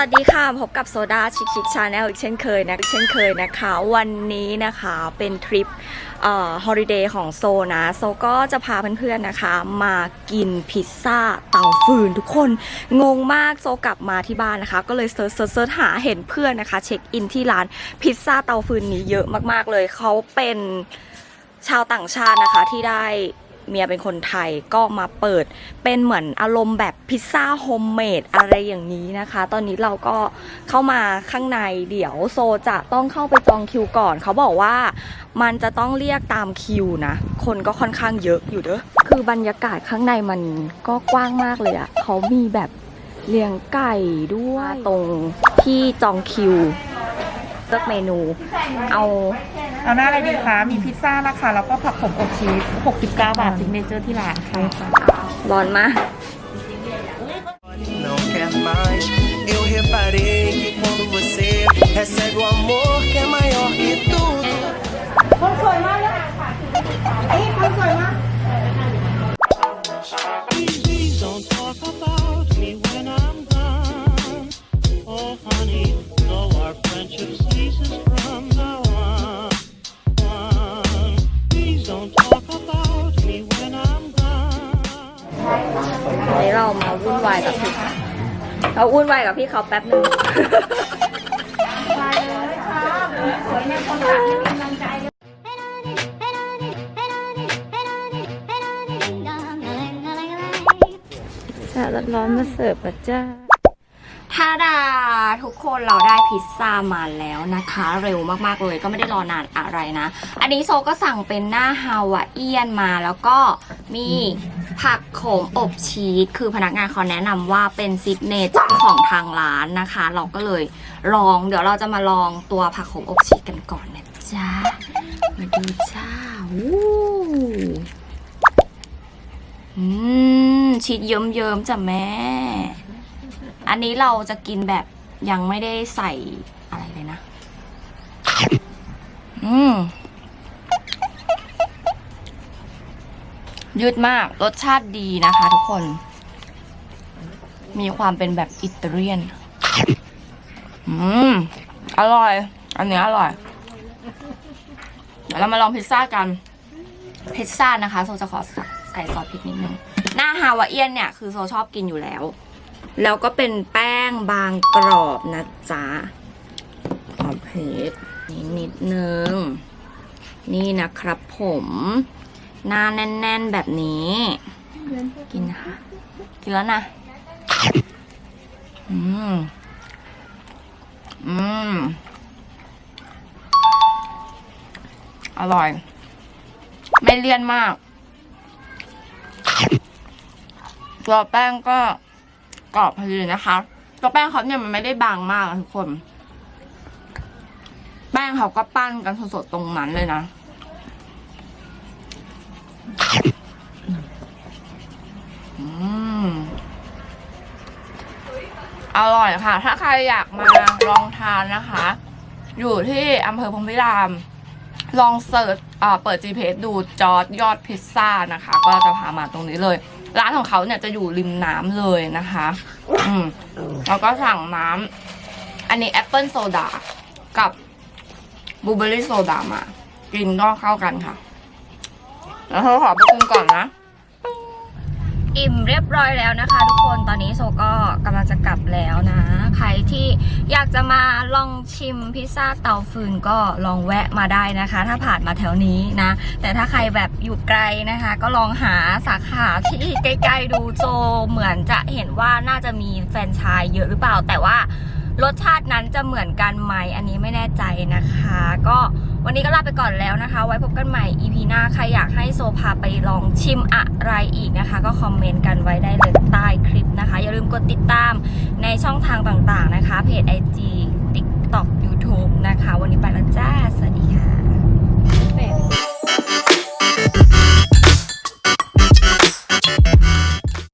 วัสดีค่ะ พบกับโซดาชิคชิคชาแนลอีกเช่นเคยนะเช่นเคยนะคะ วันนี้นะคะเป็นทริปเอ่อฮอลิเดย์ของโซนะ โซก็จะพาเพื่อนๆนะคะ มากินพิซซ่าเตาฟืนทุกคน งงมากโซกลับมาที่บ้านนะคะ ก็เลยเซิร์ชเซิร์ชเซิร์ชหาเห็นเพื่อนนะคะ เช็คอินที่ร้านพิซซ่าเตาฟืนนี้เยอะมากๆเลยเขาเป็นชาวต่างชาตินะคะที่ได้ เมียเป็นคนไทยก็มาเปิดเป็นเหมือนอารมณ์แบบพิซซ่าโฮมเมดอะไรอย่างนี้นะคะ ตอนนี้เราก็เข้ามาข้างในเดี๋ยวโซจะต้องเข้าไปจองคิวก่อน เขาบอกว่ามันจะต้องเรียกตามคิวนะ คนก็ค่อนข้างเยอะอยู่เด้อคือบรรยากาศข้างในมันก็กว้างมากเลยอะเขามีแบบเลี้ยงไก่ด้วยตรงที่จองคิวเลือกเมนู เอา เอาหน้าอะไรดีคะ มีพิซซ่านะคะ แล้วก็ผักผมอบชีส 69 บาทซิกเนเจอร์ที่ร้านค่ะร้อนมาก não quer mais. Eu reparei que quando você recebe o amor que é maior que มาวุ่นวายกับพี่เขาเราวุ่นวายกับพี่เขาแป๊บหนึ่งจะร้อนๆมาเสิร์ฟนะจ้าทาดาทุกคนเราได้พิซซ่ามาแล้วนะคะ เร็วมากๆเลยก็ไม่ได้รอนานอะไรนะ อันนี้โซก็สั่งเป็นหน้าฮาวาเอียนมาแล้วก็มี ผักโขมอบชีสคือพนักงานเขาแนะนำว่าเป็นซิกเนเจอร์ของทางร้านนะคะ เราก็เลยลอง เดี๋ยวเราจะมาลองตัวผักโขมอบชีสกันก่อนนะจ๊ะ มาดูจ้าวู้อืมชีสเยิ้มๆจ้ะแม่ อันนี้เราจะกินแบบยังไม่ได้ใส่อะไรเลยนะ อืม ยืดมาก รสชาติดีนะคะทุกคน มีความเป็นแบบอิตาเลียน อืม อร่อย อันนี้อร่อย เดี๋ยวเรามาลองพิซซ่ากัน พิซซ่านะคะโซจะขอใส่ซอสพริกนิดนึง หน้าฮาวาเอียนเนี่ย คือโซชอบกินอยู่แล้ว แล้วก็เป็นแป้งบางกรอบนะจ๊ะขอบเพชนิดนิดนึง นี่นะครับผม หน้าแน่น ๆ แบบนี้ กินนะคะ กินแล้วนะ อืม อืม อร่อย ไม่เลี่ยนมาก ตัวแป้งก็กรอบพอดีนะคะ ตัวแป้งเขาเนี่ยมันไม่ได้บางมากทุกคน แป้งเขาก็ปั้นกันสดๆตรงนั้นเลยนะ อร่อยค่ะ ถ้าใครอยากมาลองทานนะคะ อยู่ที่อำเภอพรหมวิราม ลองเสิร์ชเอ่อเปิด GPS ดูจอร์ดยอดพิซซ่านะคะ ก็จะพามาตรงนี้เลย ร้านของเขาเนี่ยจะอยู่ริมน้ำเลยนะคะ อืมแล้วก็สั่งน้ำอันนี้แอปเปิลโซดากับบลูเบอร์รี่โซดามา กินก็เข้ากันค่ะ แล้วเราขอไปกินก่อนนะ อิ่มเรียบร้อยแล้วนะคะ ทุกคนตอนนี้โซก็กำลังจะกลับแล้วนะ ใครที่อยากจะมาลองชิมพิซซ่าเตาฟืนก็ลองแวะมาได้นะคะ ถ้าผ่านมาแถวนี้นะ แต่ถ้าใครแบบอยู่ไกลนะคะ ก็ลองหาสาขาที่ใกล้ๆดูโซเหมือนจะเห็นว่าน่าจะมีแฟรนไชส์เยอะหรือเปล่าแต่ว่ารสชาตินั้นจะเหมือนกันไหมอันนี้ไม่แน่ใจนะคะ ก็ วันนี้ก็ลาไปก่อนแล้วนะคะ ไว้พบกันใหม่ EP หน้า ใครอยากให้โซพาไปลองชิมอะไรอีกนะคะ ก็คอมเมนต์กันไว้ได้เลยใต้คลิปนะคะ อย่าลืมกดติดตามในช่องทางต่างๆนะคะ เพจ IG